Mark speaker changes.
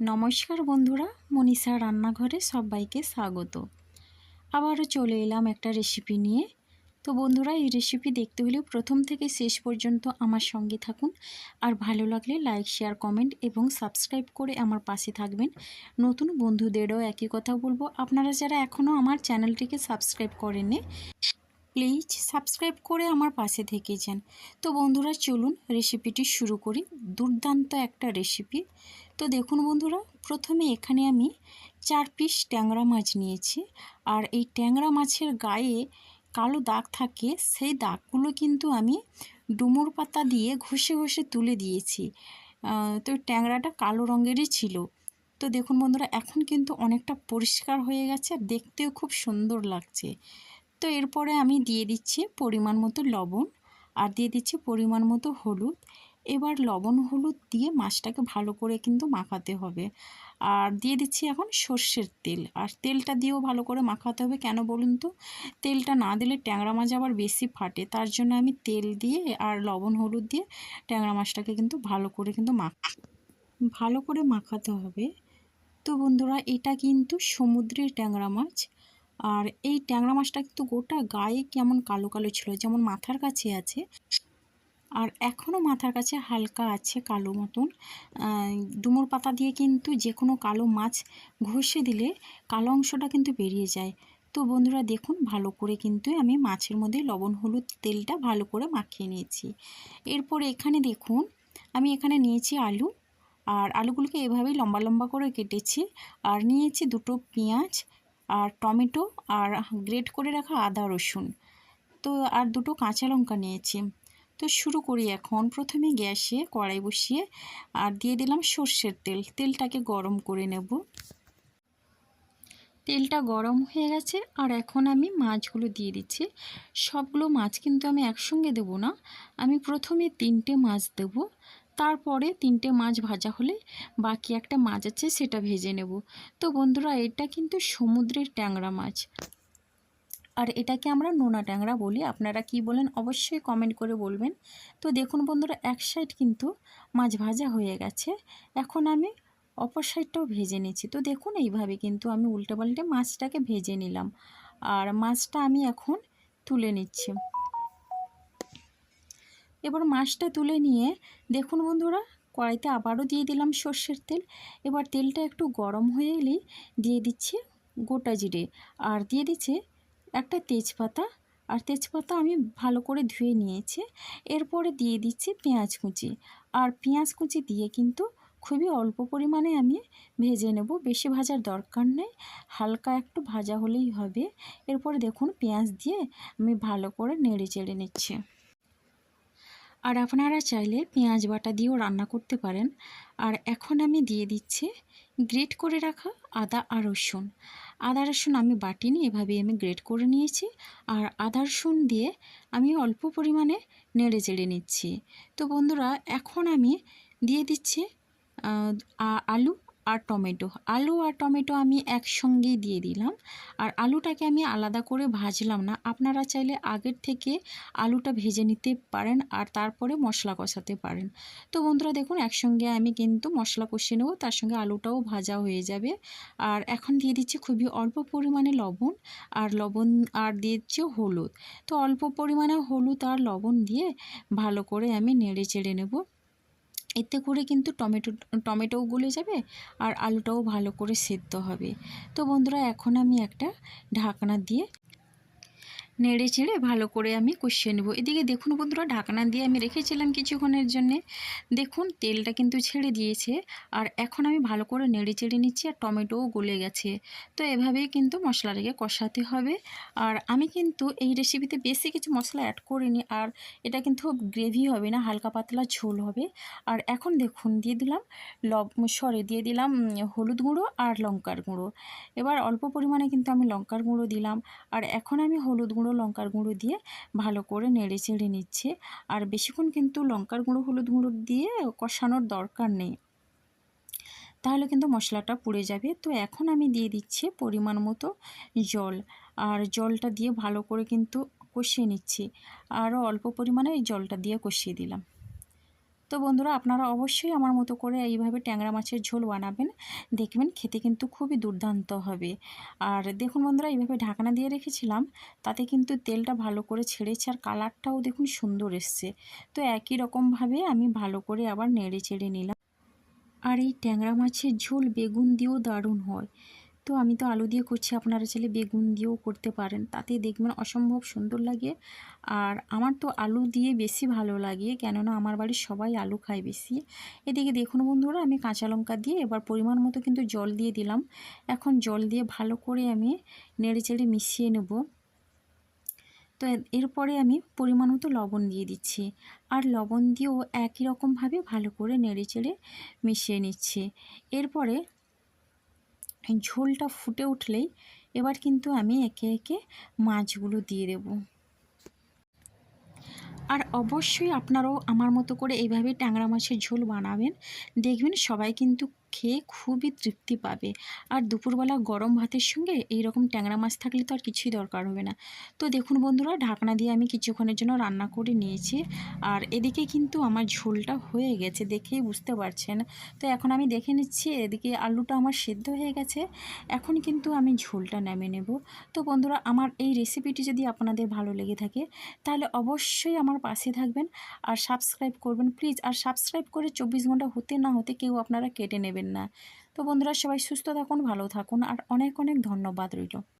Speaker 1: নমস্কার বন্ধুরা মনীষা রান্নাঘরে সবাইকে স্বাগত। আবারও চলে এলাম একটা রেসিপি নিয়ে। তো বন্ধুরা, এই রেসিপি দেখতে হলে প্রথম থেকে শেষ পর্যন্ত আমার সঙ্গে থাকুন। আর ভালো লাগলে লাইক শেয়ার কমেন্ট এবং সাবস্ক্রাইব করে আমার পাশে থাকবেন। নতুন বন্ধুদেরও একই কথা বলব। আপনারা যারা এখনও আমার চ্যানেলটিকে সাবস্ক্রাইব করেননি প্লিজ সাবস্ক্রাইব করে আমার পাশে থেকে যান। তো বন্ধুরা, চলুন রেসিপিটি শুরু করি। দুর্দান্ত একটা রেসিপি তো দেখুন বন্ধুরা, প্রথমে এখানে আমি চার পিস ট্যাংরা মাছ নিয়েছি। আর এই ট্যাংরা মাছের গায়ে কালো দাগ থাকে, সেই দাগগুলো কিন্তু আমি ডুমুর পাতা দিয়ে ঘষে ঘষে তুলে দিয়েছি। তো ট্যাংরাটা কালো রঙেরই ছিল। তো দেখুন বন্ধুরা, এখন কিন্তু অনেকটা পরিষ্কার হয়ে গেছে আর দেখতেও খুব সুন্দর লাগছে। তো এরপরে আমি দিয়ে দিচ্ছি পরিমাণ মতো লবণ, আর দিয়ে দিচ্ছি পরিমাণ মতো হলুদ। এবার লবণ হলুদ দিয়ে মাছটাকে ভালো করে কিন্তু মাখাতে হবে। আর দিয়ে দিচ্ছি এখন সর্ষের তেল। আর তেলটা দিয়েও ভালো করে মাখাতে হবে। কেন বলুন তো? তেলটা না দিলে ট্যাংরা মাছ আবার বেশি ফাটে। তার জন্য আমি তেল দিয়ে আর লবণ হলুদ দিয়ে ট্যাংরা মাছটাকে কিন্তু ভালো করে কিন্তু মাখ, ভালো করে মাখাতে হবে। তো বন্ধুরা, এটা কিন্তু সমুদ্রের ট্যাংরা মাছ। আর এই ট্যাংরা মাছটা কিন্তু গোটা গায়ে কেমন কালো কালো ছিল। যেমন মাথার কাছে আছে। আর এখনও মাথার কাছে হালকা আছে কালো মতন। ডুমুর পাতা দিয়ে কিন্তু যে কোনো কালো মাছ ঘষে দিলে কালো অংশটা কিন্তু বেরিয়ে যায়। তো বন্ধুরা দেখুন, ভালো করে কিন্তু আমি মাছের মধ্যে লবণ, হলুদ তেলটা ভালো করে মাখিয়ে নিয়েছি। এরপর এখানে দেখুন, আমি এখানে নিয়েছি আলু। আর আলুগুলোকে এভাবেই লম্বা লম্বা করে কেটেছি। আর নিয়েছি দুটো পেঁয়াজ, আর টমেটো, আর গ্রেট করে রাখা আদা রসুন। তো আর দুটো কাঁচা লঙ্কা নিয়েছি। তো শুরু করি এখন। প্রথমে গ্যাসে কড়াই বসিয়ে আর দিয়ে দিলাম সর্ষের তেল। তেলটাকে গরম করে নেব। তেলটা গরম হয়ে গেছে আর এখন আমি মাছগুলো দিয়ে দিচ্ছি। সবগুলো মাছ কিন্তু আমি একসঙ্গে দেব না। আমি প্রথমে তিনটে মাছ দেব। তারপরে তিনটে মাছ ভাজা হলে বাকি একটা মাছ আছে সেটা ভেজে নেব। তো বন্ধুরা, এটা কিন্তু সমুদ্রের ট্যাংরা মাছ। আর এটাকে আমরা নোনা ট্যাংরা বলি। আপনারা কি বলেন অবশ্যই কমেন্ট করে বলবেন। তো দেখুন বন্ধুরা, এক সাইড কিন্তু মাছ ভাজা হয়ে গেছে। এখন আমি অপর সাইডটাও ভেজে নিচ্ছি। তো দেখুন এইভাবে কিন্তু আমি উল্টে পাল্টে মাছটাকে ভেজে নিলাম। আর মাছটা আমি এখন তুলে নিচ্ছি। এবার মাছটা তুলে নিয়ে দেখুন বন্ধুরা, কড়াইতে আবারও দিয়ে দিলাম সর্ষের তেল। এবার তেলটা একটু গরম হয়ে এলেই দিয়ে দিচ্ছি গোটা জিরে। আর দিয়ে দিচ্ছে একটা তেজপাতা, আর তেজপাতা আমি ভালো করে ধুয়ে নিয়েছি। এরপরে দিয়ে দিচ্ছি পেঁয়াজ কুচি। আর পেঁয়াজ কুচি দিয়ে কিন্তু খুবই অল্প পরিমাণে আমি ভেজে নেব, বেশি ভাজার দরকার নেই, হালকা একটু ভাজা হলেই হবে। এরপরে দেখুন পেঁয়াজ দিয়ে আমি ভালো করে নেড়ে চেড়ে নিচ্ছি। আর আপনারা চাইলে পেঁয়াজ বাটা দিয়েও রান্না করতে পারেন। আর এখন আমি দিয়ে দিচ্ছি গ্রেট করে রাখা আদা আর রসুন। আদা, রসুন আমি বাটিনি, এভাবেই আমি গ্রেট করে নিয়েছি। আর আদা, রসুন দিয়ে আমি অল্প পরিমাণে নেড়ে চেড়ে নিচ্ছি। তো বন্ধুরা, এখন আমি দিয়ে দিচ্ছি আলু আর টমেটো। আলু আর টমেটো আমি একসঙ্গেই দিয়ে দিলাম। আর আলুটাকে আমি আলাদা করে ভাজলাম না। আপনারা চাইলে আগের থেকে আলুটা ভেজে নিতে পারেন আর তারপরে মশলা কষাতে পারেন। তো বন্ধুরা দেখুন, একসঙ্গে আমি কিন্তু মশলা কষিয়ে নেব, তার সঙ্গে আলুটাও ভাজা হয়ে যাবে। আর এখন দিয়ে দিচ্ছি খুবই অল্প পরিমাণে লবণ আর লবণ আর দিচ্ছি হলুদ। তো অল্প পরিমাণে হলুদ আর লবণ দিয়ে ভালো করে আমি নেড়ে চেড়ে নেব। এতে করে কিন্তু টমেটো, টমেটোও গলে যাবে আর আলুটাও ভালো করে সেদ্ধ হবে। তো বন্ধুরা, এখন আমি একটা ঢাকনা দিয়ে নেড়ে চেড়ে ভালো করে আমি কষিয়ে নেব। এদিকে দেখুন বন্ধুরা, ঢাকনা দিয়ে আমি রেখেছিলাম কিছুক্ষণের জন্যে। দেখুন, তেলটা কিন্তু ছেড়ে দিয়েছে। আর এখন আমি ভালো করে নেড়ে চেড়ে নিচ্ছি আর টমেটোও গলে গেছে। তো এভাবেই কিন্তু মশলাটাকে কষাতে হবে। আর আমি কিন্তু এই রেসিপিতে বেশি কিছু মশলা অ্যাড করিনি। আর এটা কিন্তু গ্রেভি হবে না, হালকা পাতলা ঝোল হবে। আর এখন দেখুন, দিয়ে দিলাম লব, সরে, দিয়ে দিলাম হলুদ গুঁড়ো আর লঙ্কার গুঁড়ো। এবার অল্প পরিমাণে কিন্তু আমি লঙ্কার গুঁড়ো দিলাম। আর এখন আমি হলুদ গুঁড়ো গুঁড়ো লঙ্কার গুঁড়ো দিয়ে ভালো করে নেড়ে চেড়ে নিচ্ছে। আর বেশিক্ষণ কিন্তু লঙ্কার গুঁড়ো, হলুদ গুঁড়ো দিয়ে কষানোর দরকার নেই। তাহলে কিন্তু মশলাটা পুড়ে যাবে। তো এখন আমি দিয়ে দিচ্ছি পরিমাণ মতো জল। আর জলটা দিয়ে ভালো করে কিন্তু কষিয়ে নিচ্ছি। আরও অল্প পরিমাণে জলটা দিয়ে কষিয়ে দিলাম। তো বন্ধুরা, আপনারা অবশ্যই আমার মতো করে এইভাবে ট্যাংরা মাছের ঝোল বানাবেন। দেখবেন খেতে কিন্তু খুবই দুর্দান্ত হবে। আর দেখুন বন্ধুরা, এইভাবে ঢাকনা দিয়ে রেখেছিলাম, তাতে কিন্তু তেলটা ভালো করে ছেড়েছে আর কালারটাও দেখুন সুন্দর এসছে। তো একই রকমভাবে আমি ভালো করে আবার নেড়ে চেড়ে নিলাম। আর এই ট্যাংরা মাছের ঝোল বেগুন দিয়েও দারুণ হয়। তো আমি তো আলু দিয়ে করছি, আপনারা চাইলে বেগুন দিয়েও করতে পারেন, তাতে দেখবেন অসম্ভব সুন্দর লাগে। আর আমার তো আলু দিয়ে বেশি ভালো লাগে, কেননা আমার বাড়ির সবাই আলু খায় বেশি। এদিকে দেখুন বন্ধুরা, আমি কাঁচা লঙ্কা দিয়ে এবার পরিমাণ মতো কিন্তু জল দিয়ে দিলাম। এখন জল দিয়ে ভালো করে আমি নেড়ে চেড়ে মিশিয়ে নেব। তো এরপরে আমি পরিমাণ মতো লবণ দিয়ে দিচ্ছি। আর লবণ দিয়েও একই রকমভাবে ভালো করে নেড়ে চেড়ে মিশিয়ে নিচ্ছি। এরপরে ঝোলটা ফুটে উঠলেই এবার কিন্তু আমি একে একে মাছগুলো দিয়ে দেব। আর অবশ্যই আপনারাও আমার মতো করে এইভাবে ট্যাংরা মাছের ঝোল বানাবেন। দেখবেন সবাই কিন্তু খেয়ে খুবই তৃপ্তি পাবে। আর দুপুরবেলা গরম ভাতের সঙ্গে এই রকম ট্যাংরা মাছ থাকলে তো আর কিছুই দরকার হবে না। তো দেখুন বন্ধুরা, ঢাকনা দিয়ে আমি কিছুক্ষণের জন্য রান্না করে নিয়েছি। আর এদিকে কিন্তু আমার ঝোলটা হয়ে গেছে দেখেই বুঝতে পারছেন। তো এখন আমি দেখে নিচ্ছি, এদিকে আলুটা আমার সেদ্ধ হয়ে গেছে। এখন কিন্তু আমি ঝোলটা নামে নেব। তো বন্ধুরা, আমার এই রেসিপিটি যদি আপনাদের ভালো লেগে থাকে, তাহলে অবশ্যই আমার পাশে থাকবেন। আর সাবস্ক্রাইব করবেন প্লিজ আর সাবস্ক্রাইব করে চব্বিশ ঘণ্টা হতে না হতে কেউ আপনারা কেটে নেবেন। না। তো বন্ধুরা সবাই সুস্থ থাকুন ভালো থাকুন আর অনেক অনেক ধন্যবাদ রইল।